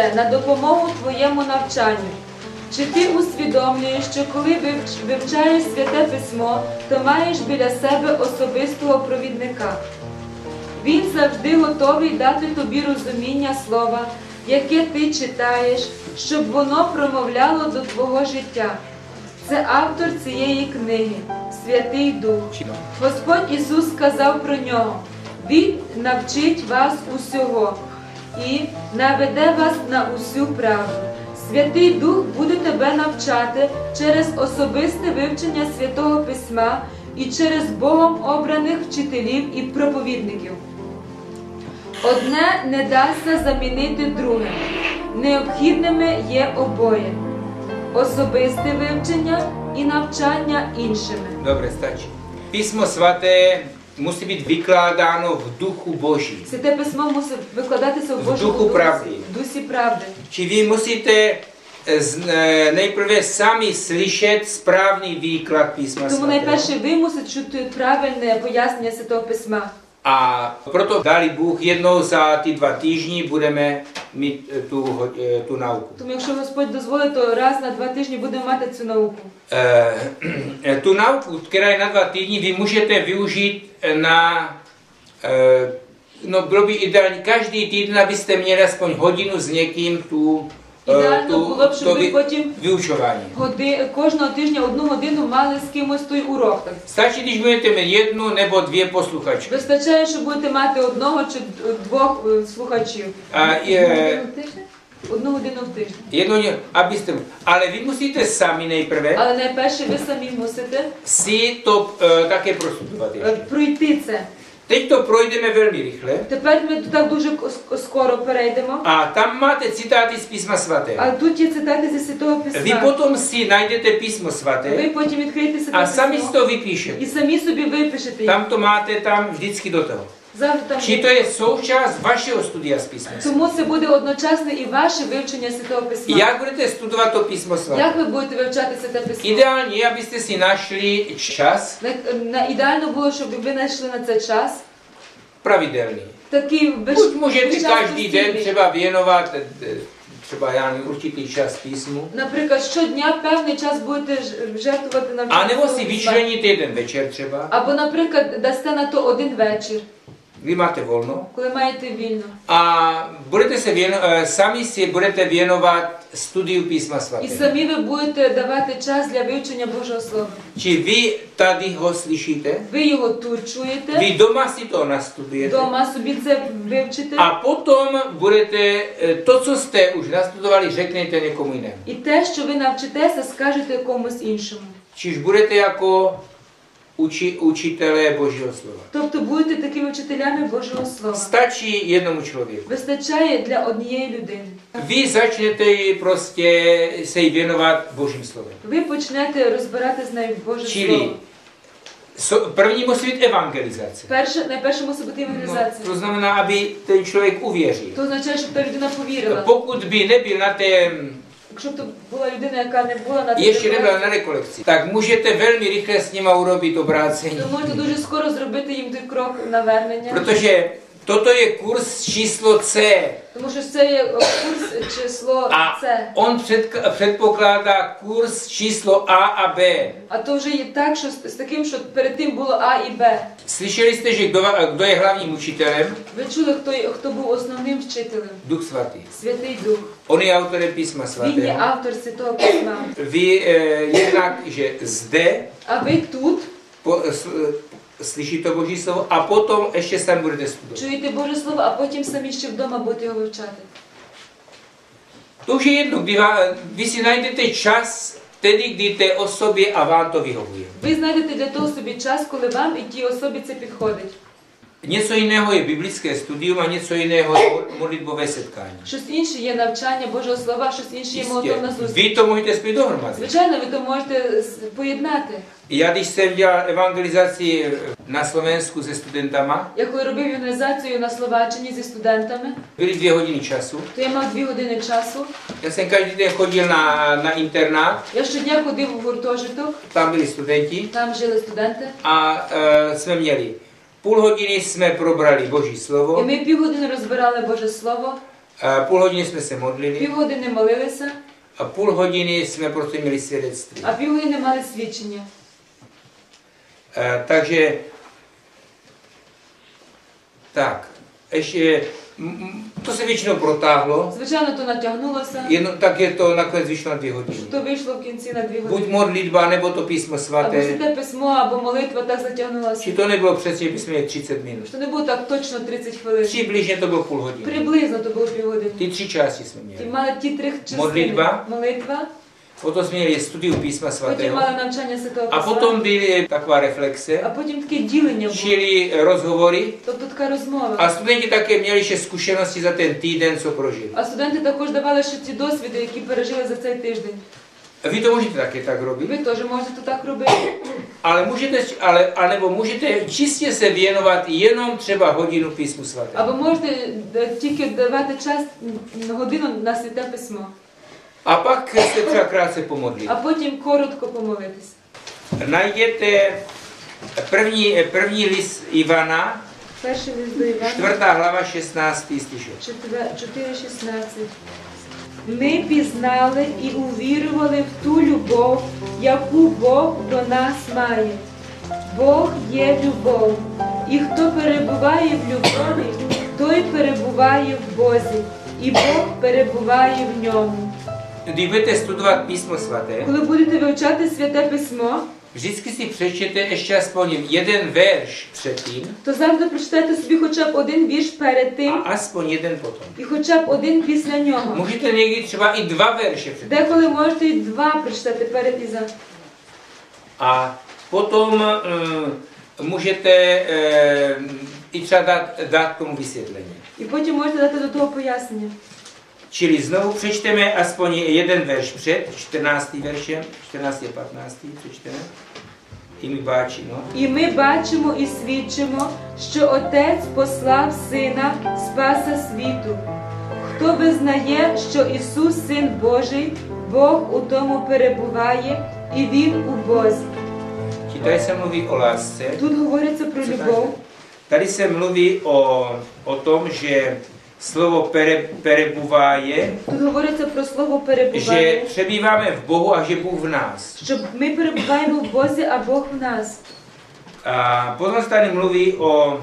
це на допомогу твоєму навчанню. Чи ти усвідомлюєш, що коли вивчаєш святе письмо, то маєш біля себе особистого провідника? Він завжди готовий дати тобі розуміння слова, яке ти читаєш, щоб воно промовляло до твого життя. Це автор цієї книги, Святий Дух. Господь Ісус сказав про нього: Він навчить вас усього і наведе вас на усю правду. Святий Дух буде тебе навчати через особисте вивчення святого письма і через Богом обраних вчителів і проповідників. Одне не дасться замінити друге. Необхідними є обоє особисте вивчення і навчання іншими. Dobre, stačí. Písmo svaté musí být vykládáno v duchu Boží. Святе письмо мусить викладатися в Божому духу правди. в дусі правди. Či vy musíte eh, z- eh, nejprve sami slyšet správný výklad písma Тому svatého. найперше ви мусите чути правильне пояснення святого письма. A proto dali Bůh jednou za ty dva týždny budeme mít eh, tu, ho- eh, tu nauku. Тому, якщо Господь дозволить, то раз на два тижні будемо мати цю науку. Eh, eh, tu nauku, která je na dva týdny, vy můžete využít eh, na, eh, no bylo by ideální, každý týden, abyste měli aspoň hodinu s někým tu, eh, Ідеально tu, було б, щоб ви потім vyučování. годи, кожного тижня одну годину мали з кимось той урок. Так. Budete mít jednu nebo dvě posluchačky. Вистачає, що будете мати одного чи двох е, слухачів. A je, Одну годину в тиждень. jedno, abyste, ale vy musíte sami nejprve Але найперше ви самі мусите si to eh, také е, пройти це. Teď to projdeme velmi rychle. Тепер ми так дуже скоро перейдемо. A tam máte citáty z písma svatého. А тут є цитати зі святого Vy письма. potom si najdete písmo Ви svaté потім відкриєте a святе sami si письмо to vypíšete. і самі собі випишете. Tam to máte tam vždycky do toho. Завжди там Či to je součást vašeho studia z písma svatého. Тому це буде одночасно і ваше вивчення святого письма. Budete studovat to písmo svaté? Як ви будете вивчати святе письмо? Ideálně je, abyste si našli čas На, на, ідеально було, щоб ви знайшли на це час. Pravidelný. Такий без, Buď můžete без každý den постійний. třeba věnovat eh, třeba já nevím, určitý čas písmu, Наприклад, щодня певний час будете ж- жертвувати на a nebo si Святого Письма. vyčlenit jeden večer třeba, Або, наприклад, дасте на то один вечір, kdy máte volno, коли маєте вільно. budete se věno, eh, sami si budete věnovat studiu písma І самі ви будете давати час для вивчення Божого Слова. Či vy tady ho slyšíte, Ви його тут чуєте, vy doma si to nastudujete вдома собі це вивчите, potom budete eh, to, co jste už nastudovali, řeknete někomu jinému. і те, що ви навчитеся, скажете комусь іншому. Čiž budete jako uči, učitelé Božího slova. Тобто будете такими вчителями Божого Слова. Stačí jednomu člověku. Вистачає для однієї людини. Vy začnete prostě se jí věnovat Božím slovem. Ви почнете розбирати з нею Боже Čili Слово. so, první musí být evangelizace. Перше, найперше мусить бути No, евангелізація. to znamená, aby ten člověk uvěřil. То означає, щоб та людина повірила. Pokud by nebyl na té, Якщо б то була людина, яка не була на ještě тій nebyl na rekolekci, tak můžete velmi rychle s nima urobit obrácení. то можете дуже скоро зробити їм той крок навернення. Protože toto je kurz číslo C. Тому що це є курс число A С. on předk- předpokládá kurz číslo A a B. А то вже є так, що з, з таким, що перед тим було А і Б. Slyšeli jste, že kdo, kdo je hlavním učitelem? Ви чули, хто, є- хто був основним вчителем? Duch svatý. Святий Дух. On je autorem písma Він є svatého. автор Святого Письма. Vy eh, jednak, že zde А ви тут po, to Boží slovo a potom ještě sami budete studovat. чуєте Боже Слово, а потім самі ще вдома будете його вивчати. Kdy vám, vy si najdete čas tedy, kdy té osobě a vám to vyhovuje. Ви знайдете для того собі час, коли вам і тій особі це підходить. Něco jiného je biblické studium a něco jiného je modlitbové setkání. Щось інше є навчання Божого Слова, щось інше є молитовна зустріч. Vy to můžete spít dohromady. Звичайно, ви то можете поєднати. Já když jsem dělal evangelizaci na Slovensku se studentama, Я коли робив організацію на Словаччині зі студентами, byly dvě hodiny času. то я мав дві години часу. Já jsem každý den chodil na, na internát, Я щодня ходив в гуртожиток, tam byli studenti там жили студенти. a e, jsme měli půl hodiny jsme probrali Boží І slovo, ми півгодини розбирали Боже Слово, A půl hodiny jsme se modlili Півгодини молилися, a půl hodiny jsme prostě měli svědectví. а півгодини мали свідчення. Eh, takže tak, ještě, m- m- to se Звичайно, то натягнулося, jenom tak je to nakonec vyšlo na dvě hodiny. то вийшло в кінці на дві Buď години. modlitba, nebo to písmo Або svaté, святе письмо, або молитва так затягнулася. to nebylo přesně, že bychom měli 30 minut. Що не було так точно 30 хвилин. Přibližně to bylo půl hodiny. Приблизно то було півгодини. Ty tři části jsme І měli. мали ті три частини. Молитва. Молитва, Potom jsme měli studium písma потім svatého. мали навчання Святого A Письма, potom byly taková а reflexe, потім таке ділення було. čili rozhovory. Тобто така розмова. A studenti také měli ještě zkušenosti za ten týden, co prožili. А студенти також давали ще ці досвіди, які пережили за цей тиждень. Vy to můžete také tak robit, Ви теж можете то так робити. ale můžete, ale, anebo můžete čistě se věnovat jenom třeba hodinu písmu svatého. Або можете е, тільки давати час м, годину на святе письмо, A pak se třeba krátce а потім коротко помолитись. Najděte první, první list Ivana, Перший лист до Івана, čtvrtá hlava, 16. stišok. 4.16. Ми пізнали і увірували в ту любов, яку Бог до нас має. Бог є любов, і хто перебуває в любові, той перебуває в Бозі, і Бог перебуває в ньому. Když budete studovat písmo svaté, Коли будете вивчати святе письмо, vždycky si přečtěte ještě aspoň jeden verš předtím то завжди прочитайте собі хоча б один вірш перед тим aspoň jeden potom. і хоча б один після нього. Můžete někdy třeba i dva verše předtím. Деколи можете і два прочитати перед і за. A potom eh, můžete eh, i třeba dát, dát. І потім можете дати до того пояснення. Čili znovu přečteme aspoň jeden verš před, 14. veršem, 14. a 15. přečteme. I mi báči, no. І ми бачимо і свідчимо, що Отець послав Сина Спаса світу. Хто визнає, що Ісус Син Божий, Бог у тому перебуває, і Він у Бозі. Tady se mluví o lásce. Тут говориться про любов. Tady se mluví o, o tom, že slovo pere, perebuváje, Тут говориться про слово že перебуває, přebýváme v Bohu a že Bůh v nás. що ми перебуваємо в Бозі, а Бог в нас. A potom se tady mluví o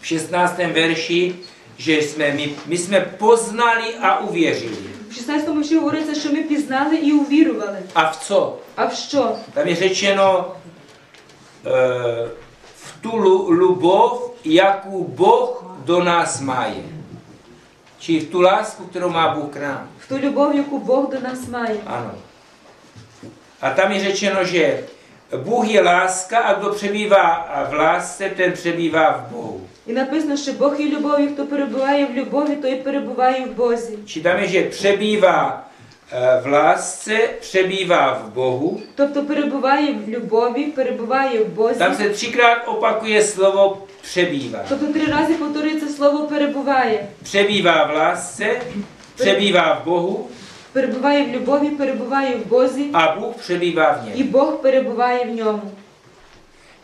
v 16. verši, že jsme, my, my jsme poznali a uvěřili. В 16 вірші говориться, що ми пізнали і увірували. A v co? А в що? Tam je řečeno e, v tu lu- lubov, jakou Boh do nás má. Či v tu lásku, kterou má Bůh k nám. В ту любов, яку Бог до нас має. Ano. A tam je řečeno, že Bůh je láska a kdo přebývá v lásce, ten přebývá v Bohu. І написано, що Бог є любов, і хто перебуває в любові, той перебуває в Бозі. Či tam je, že přebývá eh, v lásce, přebývá v Bohu. Тобто перебуває в любові, перебуває в Бозі. Tam se třikrát opakuje slovo přebývá. Тобто три рази повторюється слово перебуває. Přebývá v lásce, přebývá v Bohu Перебуває в любові, перебуває в Бозі, a Bůh přebývá v і něm. Бог перебуває в ньому.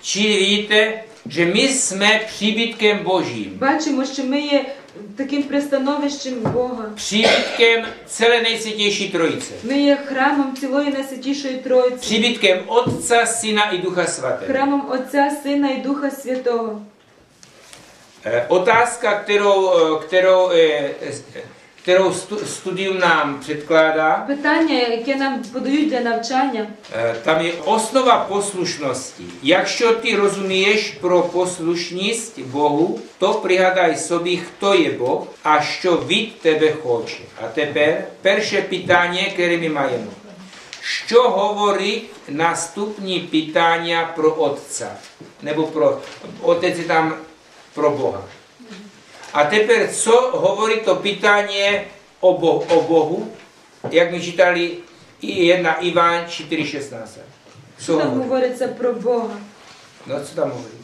Čili vidíte, že my jsme příbytkem Božím. Бачимо, що ми є таким пристановищем Бога. Příbytkem celé nejsvětější trojice. Ми є храмом цілої найсвятішої Троїці, Příbytkem Otca, Syna i Ducha Svatého. храмом Отця, Сина і Духа Святого. Eh, Otázka, kterou, eh, kterou, eh, eh, kterou stu- studium nám předkládá, Питання, яке нам подають для навчання, eh, tam je osnova poslušnosti. Jakщо ти розумієш про послушність Богу, то пригадай собі, хто є Бог, а що від тебе хоче. А тепер перше питання, яке ми маємо. Що говорить наступні питання про Отця? Nebo про Отець tam pro Boha. A тепер, co hovorí to питання o, Bo- o Bohu, jak my čítali i 1 Iván 4.16. що Co там hovorí? говориться про Бога. No, co tam hovorí?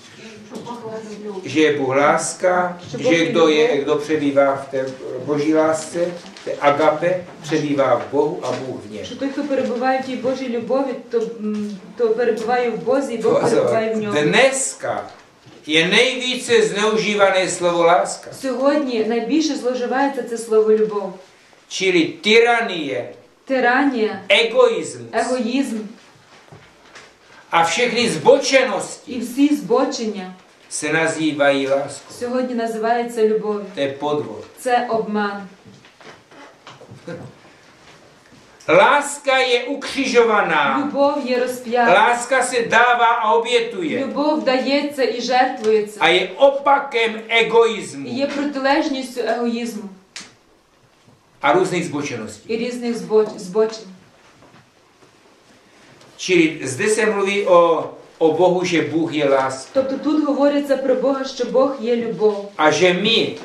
Že je Bůh láska, Že Bůh že je kdo, je, любов. kdo přebývá v té boží lásce, té agape, přebývá v Bohu a Bůh v něm. Що той, хто перебуває в тій Божій любові, то, м, то перебуває в Бозі, і Бог перебуває в ньому. Dneska je nejvíce zneužívané slovo láska. Сьогодні найбільше зловживається це слово любов. Čili tyranie, Тиранія, egoismus егоїзм a všechny і zbočenosti всі збочення se nazývají láskou. сьогодні називаються любов'ю. To je podvod. Це обман. Láska je ukřižovaná. Любов є розп'ята. Láska se dává a obětuje. Любов дається і жертвується. A je opakem І є протилежністю егоїзму a různých zbočeností. і різних збоч- збочень. Čili zde se mluví o, o Bohu, že Bůh je láska. Тобто тут говориться про Бога, що Бог є любов, A že my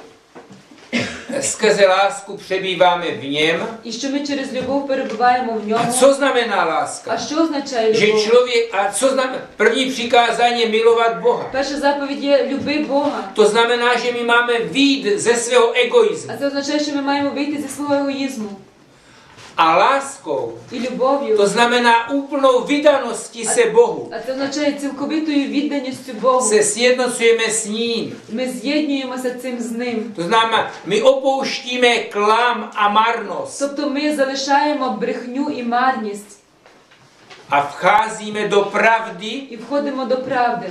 skrze lásku přebýváme v něm. і що ми через любов перебуваємо в A ньому. co znamená А láska? що означає Že любов? člověk, a co znamená, první přikázání je milovat Boha. Перша заповідь є люби Бога. To znamená, že my máme výjít ze svého egoismu. А це означає, що ми маємо вийти зі свого егоїзму. A láskou І любов'ю. to znamená úplnou vydaností se Bohu. А це означає цілковитою відданістю Богу. Se sjednocujeme s ním. Ми з'єднуємося цим з ним. To znamená, my opouštíme klam a marnost Тобто ми залишаємо брехню і марність a vcházíme do pravdy і входимо до правди.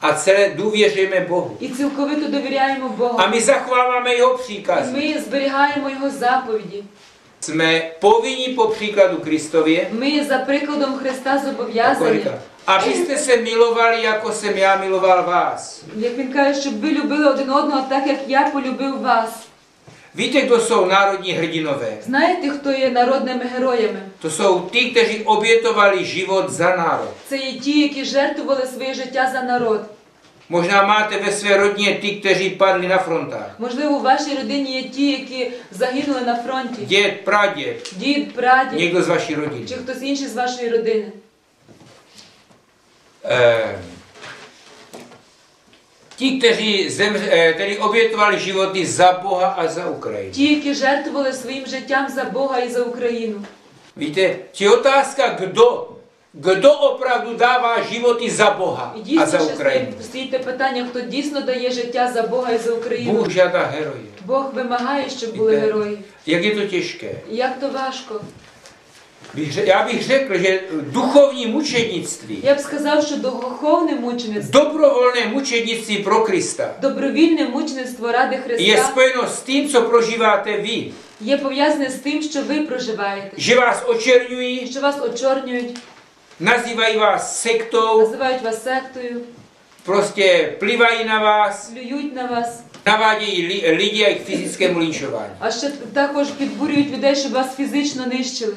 a celé důvěřujeme Bohu. І цілковито довіряємо A Богу. my zachováváme jeho příkazy. ми зберігаємо його заповіді. Jsme povinni po příkladu Kristově, Ми за прикладом Христа jako зобов'язані, říká, abyste se milovali, jako jsem já miloval vás. як він каже, щоб ви любили один одного так, як я полюбив вас. Víte, kdo jsou národní hrdinové? Знаєте, хто є народними героями? To jsou ty, kteří obětovali život za národ. Це є ті, які жертвували своє життя за народ. Možná máte ve své rodině ty, kteří padli na frontách. Можливо, у вашій родині є ті, які загинули на фронті. Děd, praděd, Дід, прадід někdo z vaší rodiny. чи хтось інший з вашої родини. Eh, ti, kteří, zemře, eh, kteří obětovali životy za Boha a za Ukrajinu. Ті, які жертвували своїм життям за Бога і за Україну. Víte, či otázka, kdo, kdo opravdu dává životy za Boha І a za Ukrajinu. стоїть, те питання, хто дійсно дає життя за Бога і за Україну. Bůh žádá heroje. Бог вимагає, щоб були Víte, герої. Jak je to těžké. І Як то важко. Já bych řekl, že duchovní mučednictví, Я б сказав, що духовне мучеництво, dobrovolné mučednictví pro Krista добровільне мучеництво ради je Христа spojeno s tím, co prožíváte vy. є пов'язане з тим, що ви проживаєте. Že vás očerňují, Що вас очорнюють, nazývají vás sektou, називають вас сектою, prostě plivají na vás, плюють на вас, navádějí li, lidi k fyzickému linčování. а ще також підбурюють людей, щоб вас фізично нищили.